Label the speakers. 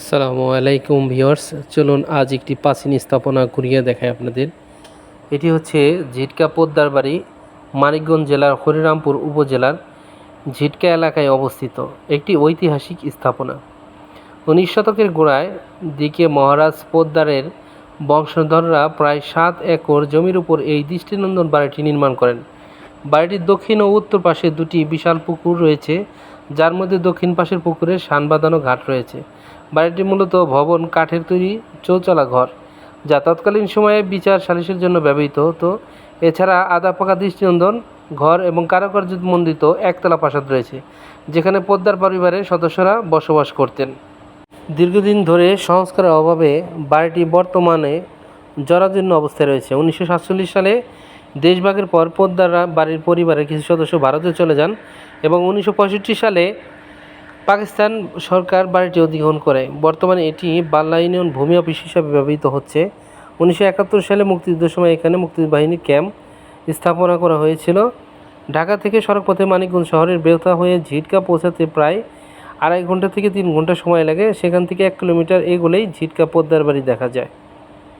Speaker 1: আসসালামু আলাইকুম ভিউয়ার্স, চলুন আজ একটি প্রাচীন স্থাপনা ঘুরিয়ে দেখায় আপনাদের। এটি হচ্ছে ঝিটকা পোদ্দার বাড়ি, মানিকগঞ্জ জেলার হরিরামপুর উপজেলার ঝিটকা এলাকায় অবস্থিত একটি ঐতিহাসিক স্থাপনা। উনিশ শতকের গোড়ায় দিকে মহারাজ পোদ্দারের বংশধররা প্রায় সাত একর জমির উপর এই দৃষ্টিনন্দন বাড়িটি নির্মাণ করেন। বাড়িটির দক্ষিণ ও উত্তর পাশে দুটি বিশাল পুকুর রয়েছে যার মধ্যে দক্ষিণ পাশের পুকুরে শান বাঁধানো ঘাট রয়েছে। বাড়িটি মূলত ভবন, কাঠের তৈরি চৌচালা ঘর, যা তৎকালীন সময়ে বিচার সালিসের জন্য ব্যবহৃত হতো। এছাড়া আদা পাকা দৃষ্টিনন্দন ঘর এবং কারুকার্য মণ্ডিত একতলা প্রাসাদ রয়েছে, যেখানে পোদ্দার পরিবারের সদস্যরা বসবাস করতেন। দীর্ঘদিন ধরে সংস্কারের অভাবে বাড়িটি বর্তমানে জরাজীর্ণ অবস্থায় রয়েছে। উনিশশো সাতচল্লিশ সালে দেশভাগের পর পোদ্দাররা বাড়ির পরিবারের কিছু সদস্য ভারতে চলে যান এবং উনিশশো পঁয়ষট্টি সালে পাকিস্তান সরকার বাড়িটি অধিগ্রহণ করে। বর্তমানে এটি বাল্লা ইউনিয়ন ভূমি অফিস হিসাবে ব্যবহৃত হচ্ছে। উনিশশো একাত্তর সালে মুক্তিযুদ্ধের সময় এখানে মুক্তিবাহিনী ক্যাম্প স্থাপনা করা হয়েছিল। ঢাকা থেকে সড়কপথে মানিকগঞ্জ শহরের বেউতা হয়ে ঝিটকা পৌঁছাতে প্রায় আড়াই ঘণ্টা থেকে তিন ঘণ্টা সময় লাগে। সেখান থেকে এক কিলোমিটার এগোলেই ঝিটকা পোদ্দার বাড়ি দেখা যায়।